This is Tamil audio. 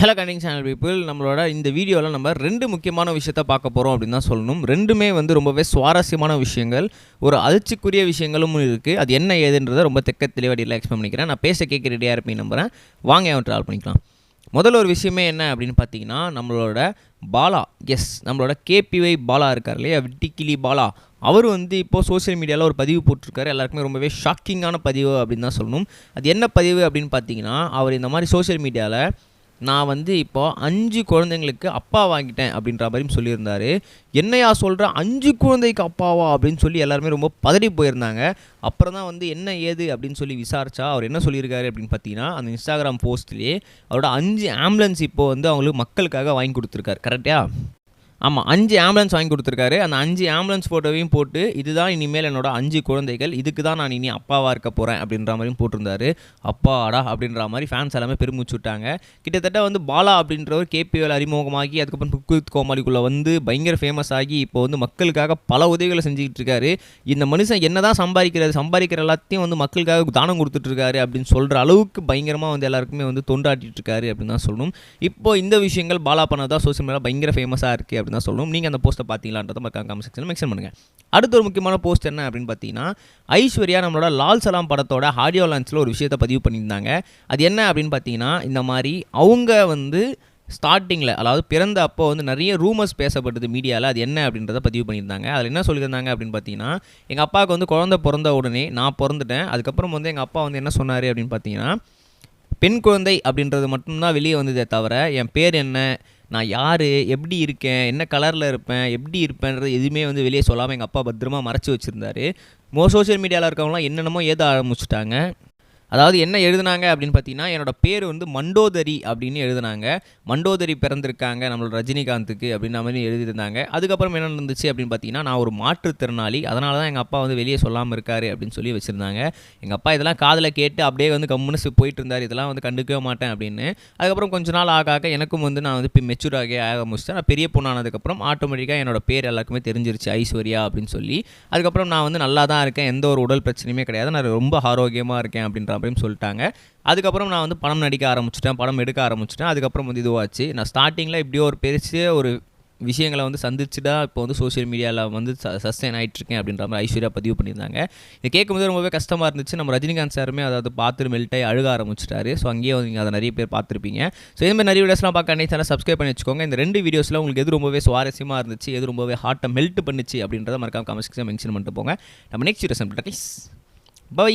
ஹலோ கண்டிங் சேனல் பீப்புள் நம்மளோட இந்த வீடியோவில் நம்ம ரெண்டு முக்கியமான விஷயத்த பார்க்க போகிறோம் அப்படின்னு தான் சொல்லணும். ரெண்டுமே வந்து ரொம்பவே சுவாரஸ்யமான விஷயங்கள். ஒரு அதிர்ச்சிக்குரிய விஷயங்களும் இருக்குது அது என்ன ஏதுன்றதை ரொம்ப தெக்க தெளிவாக எக்ஸ்பிளைன் பண்ணிக்கிறேன். நான் பேச கேட்க ரெடியாக இருப்பேன் நம்புகிறேன் வாங்க அவன் ட்ராவல் பண்ணிக்கலாம். முதல்ல ஒரு விஷயமே என்ன அப்படின்னு பார்த்தீங்கன்னா நம்மளோட பாலா எஸ் நம்மளோட கேபிஒய் பாலா இருக்கார் இல்லையா? விட்டிக்கிளி பாலா. அவர் வந்து இப்போது சோஷியல் மீடியாவில் ஒரு பதிவு போட்டிருக்காரு. எல்லாருக்குமே ரொம்பவே ஷாக்கிங்கான பதிவு அப்படின்னு தான் சொல்லணும். அது என்ன பதிவு அப்படின்னு பார்த்தீங்கன்னா அவர் இந்த மாதிரி சோஷியல் மீடியாவில் நான் வந்து இப்போ அஞ்சு குழந்தைங்களுக்கு அப்பா வாங்கிட்டேன் அப்படின்ற மாதிரியும் சொல்லியிருந்தார். என்னையா சொல்கிற அஞ்சு குழந்தைக்கு அப்பாவா? அப்படின்னு சொல்லி எல்லாருமே ரொம்ப பதறி போயிருந்தாங்க. அப்புறம் தான் வந்து என்ன ஏது அப்படின்னு சொல்லி விசாரிச்சா அவர் என்ன சொல்லியிருக்காரு அப்படின்னு பார்த்தீங்கன்னா அந்த இன்ஸ்டாகிராம் போஸ்ட்லேயே அவரோட அஞ்சு ஆம்புலன்ஸ் இப்போ வந்து அவங்களுக்கு மக்களுக்காக வாங்கி கொடுத்துருக்காரு. கரெக்டாக ஆமாம் அஞ்சு ஆம்புலன்ஸ் வாங்கி கொடுத்துருக்காரு. அந்த அஞ்சு ஆம்புலன்ஸ் ஃபோட்டோவையும் போட்டு இதுதான் இனிமேல் என்னோட அஞ்சு குழந்தைகள் இதுக்கு தான் நான் இனி அப்பாவாக இருக்க போகிறேன் அப்படின்ற மாதிரியும் போட்டிருந்தாரு. அப்பாடா அப்படின்ற மாதிரி ஃபேன்ஸ் எல்லாமே பெருமிச்சு விட்டாங்க. கிட்டத்தட்ட வந்து பாலா அப்படின்றவர் கேபிஎல் அறிமுகமாகி அதுக்கப்புறம் குக்வித் கோமாளிக்குள்ளே வந்து பயங்கர ஃபேமஸ் ஆகி இப்போ வந்து மக்களுக்காக பல உதவிகளை செஞ்சுக்கிட்டு இருக்காரு. இந்த மனுஷன் என்ன தான் சம்பாதிக்கிறது சம்பாதிக்கிற எல்லாத்தையும் வந்து மக்களுக்காக தானம் கொடுத்துட்ருக்காரு அப்படின்னு சொல்கிற அளவுக்கு பயங்கரமாக வந்து எல்லாருக்குமே வந்து தொண்டாட்டிட்டு இருக்காரு அப்படின்னு தான் சொல்லணும். இப்போ இந்த விஷயங்கள் பாலா பண்ணதான் சோசியல் மீடியா பயங்கர ஃபேமஸாக இருக்குது அப்படின்னு தான் சொல்லணும். நீங்கள் அந்த போஸ்ட்டை பார்த்தீங்களான்றத மறக்காம கமெண்ட் செக்ஷனில் மென்ஷன் பண்ணுங்கள் அடுத்த ஒரு முக்கியமான போஸ்ட் என்ன அப்படின்னு பார்த்தீங்கன்னா ஐஸ்வர்யா நம்மளோட லால் சலாம் படத்தோட ஆடியோ லான்ச்சில் ஒரு விஷயத்தை பதிவு பண்ணியிருந்தாங்க. அது என்ன அப்படின்னு பார்த்தீங்கன்னா இந்த மாதிரி அவங்க வந்து ஸ்டார்டிங்கில் அதாவது பிறந்த அப்போ வந்து நிறைய ரூமர்ஸ் பேசப்பட்டது மீடியாவில் அது என்ன அப்படின்றத பதிவு பண்ணியிருந்தாங்க. அதில் என்ன சொல்லியிருந்தாங்க அப்படின்னு பார்த்தீங்கன்னா எங்கள் அப்பாவுக்கு வந்து குழந்தை பிறந்த உடனே நான் பிறந்துட்டேன். அதுக்கப்புறம் வந்து எங்கள் அப்பா வந்து என்ன சொன்னார் அப்படின்னு பார்த்தீங்கன்னா பெண் குழந்தை அப்படின்றது மட்டும்தான் வெளியே வந்ததே தவிர என் பேர் என்ன நான் யார் எப்படி இருக்கேன் என்ன கலரில் இருப்பேன் எப்படி இருப்பேன்றது எதுவுமே வந்து வெளியே சொல்லாமல் எங்கள் அப்பா பத்திரமா மறைச்சி வச்சுருந்தாரு. மோ சோஷியல் மீடியாவில் இருக்கவங்களாம் என்னென்னமோ ஏதோ ஆரம்பிச்சிட்டாங்க. அதாவது என்ன எழுதுனாங்க அப்படின்னு பார்த்தீங்கன்னா என்னோட பேர் வந்து மண்டோதரி அப்படின்னு எழுதுனாங்க. மண்டோதரி பிறந்திருக்காங்க நம்மளோட ரஜினிகாந்துக்கு அப்படின்ற மாதிரி எழுதியிருந்தாங்க. அதுக்கப்புறம் என்ன நடந்துச்சு அப்படின்னு பார்த்தீங்கன்னா நான் ஒரு மாற்றுத்திறனாளி அதனால தான் எங்கள் அப்பா வந்து வெளியே சொல்லாமல் இருக்காரு அப்படின்னு சொல்லி வச்சுருந்தாங்க. எங்கள் அப்பா இதெல்லாம் காதில் கேட்டு அப்படியே வந்து கம்முன்னு போயிட்டு இருந்தார். இதெல்லாம் வந்து கண்டுக்கவே மாட்டேன் அப்படின்னு. அதுக்கப்புறம் கொஞ்ச நாள் ஆக ஆக எனக்கும் வந்து நான் வந்து இப்போ மெச்சூர் ஆகி ஆக முடிச்சேன் நான் பெரிய பொண்ணானதுக்கப்புறம் ஆட்டோமேட்டிக்காக என்னோட பேர் எல்லாருக்குமே தெரிஞ்சிருச்சு. ஐஸ்வர்யா அப்படின்னு சொல்லி. அதுக்கப்புறம் நான் வந்து நல்லா தான் இருக்கேன். எந்த ஒரு உடல் பிரச்சனையுமே கிடையாது. நான் ரொம்ப ஆரோக்கியமாக இருக்கேன் அப்படின்ற அப்படின்னு சொல்லிட்டாங்க. அதுக்கப்புறம் நான் வந்து படம் நடிக்க ஆரம்பிச்சிட்டேன் படம் எடுக்க ஆரம்பிச்சிட்டேன். அதுக்கப்புறம் வந்து இதுவாச்சு. நான் ஸ்டார்டிங்கில் இப்படியோ ஒரு பெருசு ஒரு விஷயங்களை வந்து சந்திச்சுட்டா இப்போ வந்து சோஷியல் மீடியாவில் வந்து சஸ்டைன் ஆகிட்டுருக்கேன் அப்படின்ற மாதிரி ஐஸ்வர்யா பதிவு பண்ணியிருந்தாங்க. இது கேட்கும்போது ரொம்பவே கஷ்டமாக இருந்துச்சு. நம்ம ரஜினிகாந்த் சாருமே அதாவது பார்த்துட்டு மெல்ட்டாகி அழுக ஆரம்பிச்சிட்டாரு. ஸோ அங்கேயே நீங்கள் அதை நிறைய பேர் பார்த்துருப்பீங்க. ஸோ இந்த மாதிரி நிறைய வீடியோஸ்லாம் பார்க்க அன்னைக்கு சேனல் சப்ஸ்கிரைப் பண்ணி வச்சுக்கோங்க. இந்த ரெண்டு வீடியோஸில் உங்களுக்கு எது ரொம்பவே சுவாரஸ்யமாக இருந்துச்சு எது ரொம்பவே ஹார்ட்டை மெல்ட் பண்ணுச்சு அப்படின்றத மறக்காம கமெண்ட்ஸ் மென்ஷன் பண்ணிட்டு போங்க. நம்ம நெக்ஸ்ட் வீடியோஸ் பை